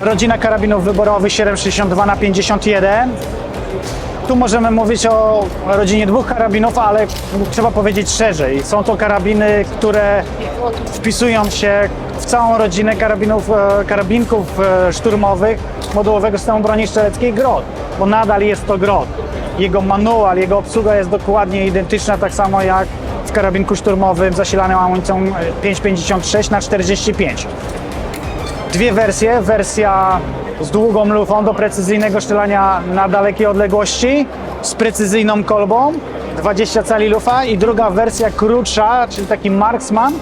Rodzina karabinów wyborowych 762 na 51. Tu możemy mówić o rodzinie dwóch karabinów, ale trzeba powiedzieć szerzej. Są to karabiny, które wpisują się w całą rodzinę karabinów, e, karabinków e, szturmowych modułowego systemu broni strzeleckiej GROT, bo nadal jest to GROT. Jego manual, jego obsługa jest dokładnie identyczna, tak samo jak w karabinku szturmowym zasilanym amunicją e, 5,56 na 45 dwie wersje. Wersja z długą lufą do precyzyjnego strzelania na dalekie odległości z precyzyjną kolbą, 20 cali lufa i druga wersja krótsza, czyli taki marksman,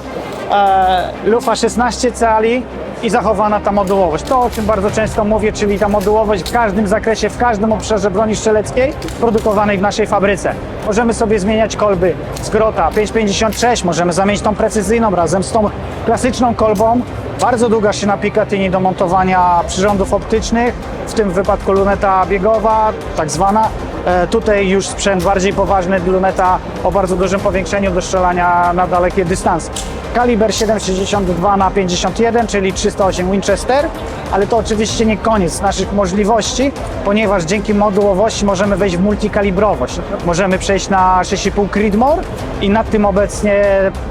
e, lufa 16 cali i zachowana ta modułowość. To, o czym bardzo często mówię, czyli ta modułowość w każdym zakresie, w każdym obszarze broni strzeleckiej produkowanej w naszej fabryce. Możemy sobie zmieniać kolby z grota 5,56, możemy zamienić tą precyzyjną razem z tą klasyczną kolbą. Bardzo długa szyna Picatinny do montowania przyrządów optycznych, w tym wypadku luneta biegowa, tak zwana. E, Tutaj już sprzęt bardziej poważny, luneta o bardzo dużym powiększeniu do strzelania na dalekie dystanse. Kaliber 7,62 na 51, czyli 308 Winchester, ale to oczywiście nie koniec naszych możliwości, ponieważ dzięki modułowości możemy wejść w multikalibrowość. Możemy przejść na 6,5 Creedmoor i nad tym obecnie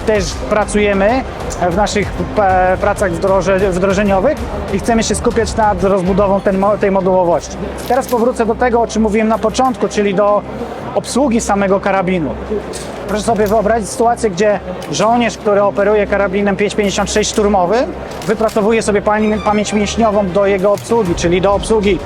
też pracujemy w naszych e, pracach wdroże, wdrożeniowych i chcemy się skupiać nad rozbudową tej modułowości. Teraz powrócę do tego, o czym mówiłem na początku, czyli do obsługi samego karabinu. Proszę sobie wyobrazić sytuację, gdzie żołnierz, który operuje karabinem 5,56 szturmowy, wypracowuje sobie pamię- pamięć mięśniową do jego obsługi, czyli do obsługi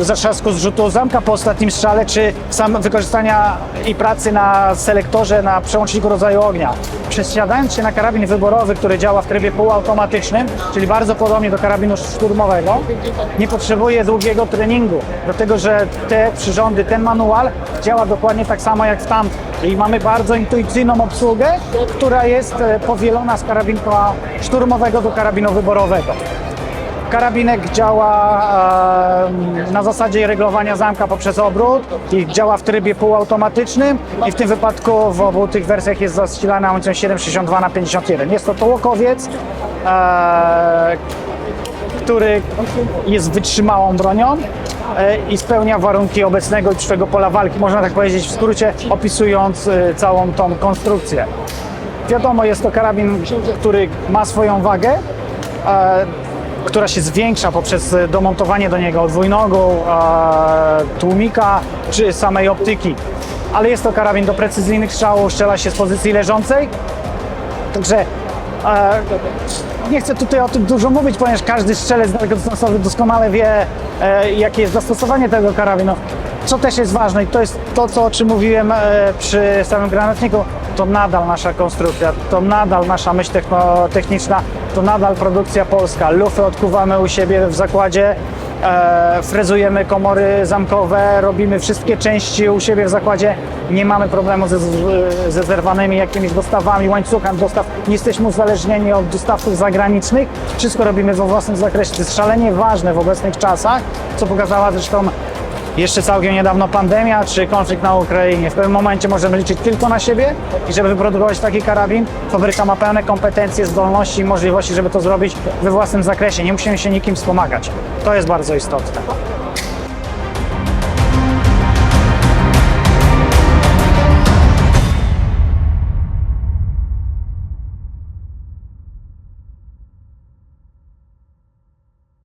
zatrzasku zrzutu zamka po ostatnim strzale, czy sam wykorzystania i pracy na selektorze, na przełączniku rodzaju ognia. Przesiadając się na karabin wyborowy, który działa w trybie półautomatycznym, czyli bardzo podobnie do karabinu szturmowego, nie potrzebuje długiego treningu, dlatego że te przyrządy, ten manual działa dokładnie tak samo jak w tamtym. Czyli mamy bardzo intuicyjną obsługę, która jest e, powielona z karabinka szturmowego do karabinu wyborowego. Karabinek działa e, na zasadzie reglowania zamka poprzez obrót i działa w trybie półautomatycznym i w tym wypadku w obu tych wersjach jest zasilany amunicją 7,62 na 51. Jest to tołokowiec, e, który jest wytrzymałą bronią e, i spełnia warunki obecnego i przyszłego pola walki, można tak powiedzieć w skrócie, opisując e, całą tą konstrukcję. Wiadomo, jest to karabin, który ma swoją wagę, e, która się zwiększa poprzez e, domontowanie do niego dwójnogu, e, tłumika czy samej optyki. Ale jest to karabin do precyzyjnych strzałów, strzela się z pozycji leżącej. Także e, nie chcę tutaj o tym dużo mówić, ponieważ każdy strzelec dalekodystansowy doskonale wie, jakie jest zastosowanie tego karabinu. Co też jest ważne i to jest to, co, o czym mówiłem przy samym granatniku, to nadal nasza konstrukcja, to nadal nasza myśl techniczna, to nadal produkcja polska. Lufy odkuwamy u siebie w zakładzie, e, frezujemy komory zamkowe, robimy wszystkie części u siebie w zakładzie. Nie mamy problemu ze, ze zerwanymi jakimiś dostawami, łańcuchem dostaw. Nie jesteśmy uzależnieni od dostawców zagranicznych. Wszystko robimy we własnym zakresie. To jest szalenie ważne w obecnych czasach, co pokazała zresztą jeszcze całkiem niedawno pandemia czy konflikt na Ukrainie. W pewnym momencie możemy liczyć tylko na siebie i żeby wyprodukować taki karabin, fabryka ma pełne kompetencje, zdolności i możliwości, żeby to zrobić we własnym zakresie. Nie musimy się nikim wspomagać. To jest bardzo istotne.